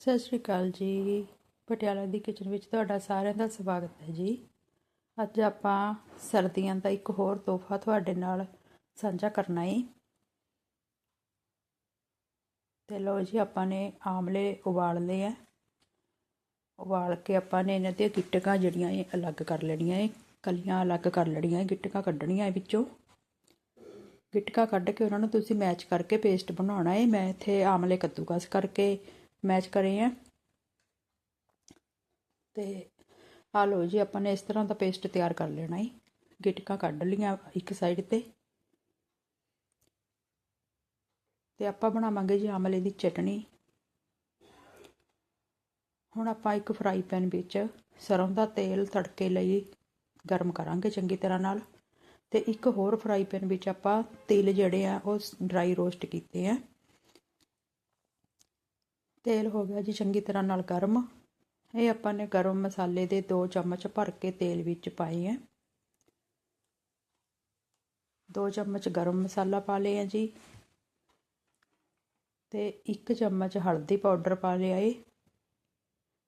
ਸਤਿ ਸ਼੍ਰੀ ਅਕਾਲ ਜੀ। ਪਟਿਆਲਾ ਦੀ ਕਿਚਨ ਵਿੱਚ ਤੁਹਾਡਾ ਸਾਰਿਆਂ ਦਾ ਸਵਾਗਤ ਹੈ ਜੀ। ਅੱਜ ਆਪਾਂ ਸਰਦੀਆਂ ਦਾ ਇੱਕ ਹੋਰ ਤੋਹਫਾ ਤੁਹਾਡੇ ਨਾਲ ਸਾਂਝਾ ਕਰਨਾ ਹੈ ਤੇ ਲੋ ਜੀ, ਆਪਾਂ ਨੇ ਆਮਲੇ ਉਬਾਲ ਲਏ ਆ। ਉਬਾਲ ਕੇ ਆਪਾਂ ਨੇ ਇਹਨਾਂ 'ਤੇ ਗਿੱਟਕਾਂ ਜਿਹੜੀਆਂ ਇਹ ਅਲੱਗ ਕਰ ਲੈਣੀਆਂ ਏ। ਕਲੀਆਂ ਅਲੱਗ ਕਰ ਲੈਣੀਆਂ ਗਿੱਟਕਾਂ ਕੱਢਣੀਆਂ ਇਹ ਵਿੱਚੋਂ। ਗਿੱਟਕਾਂ ਕੱਢ ਕੇ ਉਹਨਾਂ ਨੂੰ ਤੁਸੀਂ ਮੈਚ ਕਰਕੇ ਪੇਸਟ ਬਣਾਉਣਾ ਏ। ਮੈਂ ਇੱਥੇ ਆਮਲੇ ਕੱਦੂਕਸ ਕਰਕੇ ਮੈਚ ਕਰੇ ਆ। ਤੇ ਆ ਲੋ ਜੀ, ਆਪਾਂ ਨੇ ਇਸ ਤਰ੍ਹਾਂ ਦਾ ਪੇਸਟ ਤਿਆਰ ਕਰ ਲੈਣਾ ਹੈ ਗਿਟਕਾਂ ਕੱਢ ਲੀਆਂ ਇੱਕ ਸਾਈਡ ਤੇ। ਤੇ ਆਪਾਂ ਬਣਾਵਾਂਗੇ ਜੀ ਆਮਲੇ ਦੀ ਚਟਣੀ ਹੁਣ ਆਪਾਂ ਇੱਕ ਫਰਾਈ ਪੈਨ ਵਿੱਚ ਸਰੋਂ ਦਾ ਤੇਲ ਤੜਕੇ ਲਈ ਗਰਮ ਕਰਾਂਗੇ ਚੰਗੀ ਤਰ੍ਹਾਂ ਨਾਲ। ਤੇ ਇੱਕ ਹੋਰ ਫਰਾਈ ਪੈਨ ਵਿੱਚ ਆਪਾਂ ਤਿਲ ਜਿਹੜੇ ਆ, ਉਹ ਡਰਾਈ ਰੋਸਟ ਕੀਤੇ ਆ। ਤੇਲ ਹੋ ਗਿਆ ਜੀ, ਚੰਗੀ ਤਰ੍ਹਾਂ ਨਾਲ ਗਰਮ। ਇਹ ਆਪਾਂ ਨੇ ਗਰਮ ਮਸਾਲੇ ਦੇ 2 ਚਮਚ ਭਰ ਕੇ ਤੇਲ ਵਿੱਚ ਪਾਏ ਹੈ 2 ਚਮਚ ਗਰਮ ਮਸਾਲਾ ਪਾ ਲਿਆ ਜੀ ਤੇ 1 ਚਮਚ ਹਲਦੀ ਪਾਊਡਰ ਪਾ ਲਿਆ ਏ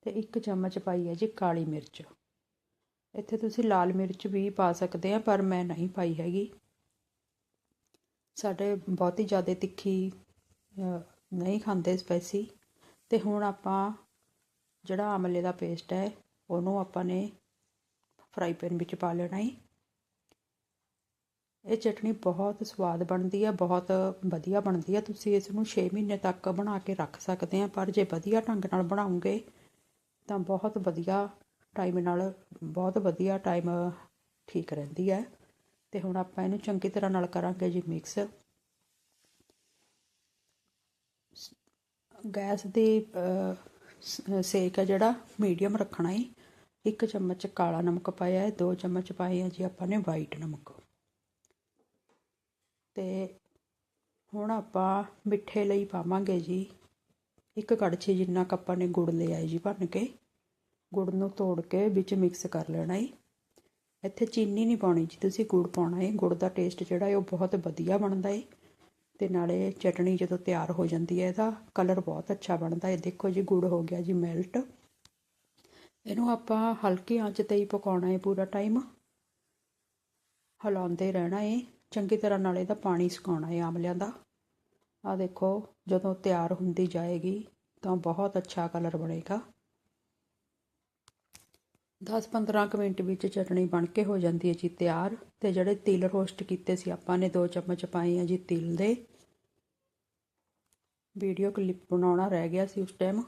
ਤੇ 1 ਚਮਚ ਪਾਈ ਹੈ ਜੀ ਕਾਲੀ ਮਿਰਚ। ਇੱਥੇ ਤੁਸੀਂ ਲਾਲ ਮਿਰਚ ਵੀ ਪਾ ਸਕਦੇ ਆ, ਪਰ ਮੈਂ ਨਹੀਂ ਪਾਈ ਹੈਗੀ। ਸਾਡੇ ਬਹੁਤੀ ਜ਼ਿਆਦਾ ਤਿੱਖੀ ਨਹੀਂ ਖਾਂਦੇ ਸਪਾਈਸੀ ਅਤੇ ਹੁਣ ਆਪਾਂ ਜਿਹੜਾ ਆਮਲੇ ਦਾ ਪੇਸਟ ਹੈ, ਉਹਨੂੰ ਆਪਾਂ ਨੇ ਫਰਾਈ ਪੈਨ ਵਿੱਚ ਪਾ ਲੈਣਾ ਹੈ ਇਹ ਚਟਣੀ ਬਹੁਤ ਸਵਾਦ ਬਣਦੀ ਹੈ ਬਹੁਤ ਵਧੀਆ ਬਣਦੀ ਹੈ ਤੁਸੀਂ ਇਸ ਨੂੰ 6 ਮਹੀਨੇ ਤੱਕ ਬਣਾ ਕੇ ਰੱਖ ਸਕਦੇ ਆ, ਪਰ ਜੇ ਵਧੀਆ ਢੰਗ ਨਾਲ ਬਣਾਉਂਗੇ, ਤਾਂ ਬਹੁਤ ਵਧੀਆ ਟਾਈਮ ਨਾਲ, ਬਹੁਤ ਵਧੀਆ ਟਾਈਮ ਠੀਕ ਰਹਿੰਦੀ ਹੈ ਤੇ ਹੁਣ ਆਪਾਂ ਇਹਨੂੰ ਚੰਗੀ ਤਰ੍ਹਾਂ ਨਾਲ ਕਰਾਂਗੇ ਜੀ ਮਿਕਸ ਗੈਸ ਦੀ ਸੇਕ ਹੈ ਜਿਹੜਾ, ਮੀਡੀਅਮ ਰੱਖਣਾ ਹੈ ਇੱਕ ਚਮਚ ਕਾਲਾ ਨਮਕ ਪਾਇਆ ਹੈ ਦੋ ਚਮਚ ਪਾਏ ਆ ਜੀ ਆਪਾਂ ਨੇ ਵਾਈਟ ਨਮਕ। ਤੇ ਹੁਣ ਆਪਾਂ ਮਿੱਠੇ ਲਈ ਪਾਵਾਂਗੇ ਜੀ। ਇੱਕ ਕੜਛੀ ਜਿੰਨਾ ਕ ਆਪਾਂ ਨੇ ਗੁੜ ਲਿਆ ਜੀ ਭੰਨ ਕੇ, ਗੁੜ ਨੂੰ ਤੋੜ ਕੇ ਵਿੱਚ ਮਿਕਸ ਕਰ ਲੈਣਾ ਹੈ ਇੱਥੇ ਚੀਨੀ ਨਹੀਂ ਪਾਉਣੀ ਜੀ, ਤੁਸੀਂ ਗੁੜ ਪਾਉਣਾ ਹੈ ਗੁੜ ਦਾ ਟੇਸਟ ਜਿਹੜਾ ਹੈ ਉਹ ਬਹੁਤ ਵਧੀਆ ਬਣਦਾ ਹੈ ਅਤੇ ਨਾਲੇ ਚਟਣੀ ਜਦੋਂ ਤਿਆਰ ਹੋ ਜਾਂਦੀ ਹੈ, ਇਹਦਾ ਕਲਰ ਬਹੁਤ ਅੱਛਾ ਬਣਦਾ ਹੈ। ਦੇਖੋ ਜੀ, ਗੁੜ ਹੋ ਗਿਆ ਜੀ ਮੈਲਟ ਇਹਨੂੰ ਆਪਾਂ ਹਲਕੀ ਆਂਚ ਤੇ ਹੀ ਪਕਾਉਣਾ ਹੈ ਪੂਰਾ ਟਾਈਮ ਹਿਲਾਉਂਦੇ ਰਹਿਣਾ ਹੈ। ਚੰਗੀ ਤਰ੍ਹਾਂ ਨਾਲ ਇਹਦਾ ਪਾਣੀ ਸੁਕਾਉਣਾ ਹੈ ਆਮਲਿਆਂ ਦਾ। ਆ ਦੇਖੋ, ਜਦੋਂ ਤਿਆਰ ਹੁੰਦੀ ਜਾਏਗੀ ਤਾਂ ਬਹੁਤ ਅੱਛਾ ਕਲਰ ਬਣੇਗਾ। 10-15 ਮਿੰਟ ਵਿੱਚ ਚਟਣੀ ਬਣ ਕੇ ਹੋ ਜਾਂਦੀ ਹੈ ਜੀ ਤਿਆਰ ਤੇ ਜਿਹੜੇ ਤਿਲ ਰੋਸਟ ਕੀਤੇ ਸੀ ਆਪਾਂ ਨੇ 2 ਚਮਚ ਪਾਏ ਆ ਜੀ ਤਿਲ ਦੇ। ਵੀਡੀਓ ਕਲਿੱਪ ਬਣਾਉਣਾ ਰਹਿ ਗਿਆ ਸੀ ਉਸ ਟਾਈਮ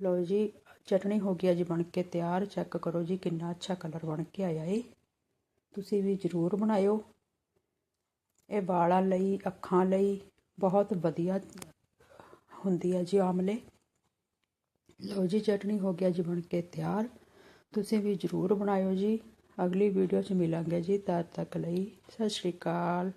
ਲਓ ਜੀ, ਚਟਣੀ ਹੋ ਗਈ ਜੀ ਬਣ ਕੇ ਤਿਆਰ। ਚੈੱਕ ਕਰੋ ਜੀ ਕਿੰਨਾ ਅੱਛਾ ਕਲਰ ਬਣ ਕੇ ਆਇਆ ਏ। ਤੁਸੀਂ ਵੀ ਜ਼ਰੂਰ ਬਣਾਇਓ। ਇਹ ਵਾਲਾਂ ਲਈ, ਅੱਖਾਂ ਲਈ ਬਹੁਤ ਵਧੀਆ ਹੁੰਦੀ ਹੈ ਜੀ ਆਮਲੇ। ਲਓ ਜੀ ਚਟਨੀ ਹੋ ਗਿਆ ਜੀ ਬਣ ਕੇ ਤਿਆਰ। ਤੁਸੀਂ ਵੀ ਜ਼ਰੂਰ ਬਣਾਇਓ ਜੀ। ਅਗਲੀ ਵੀਡੀਓ 'ਚ ਮਿਲਾਂਗੇ ਜੀ, ਤਦ ਤੱਕ ਲਈ ਸਤਿ ਸ਼੍ਰੀ ਅਕਾਲ।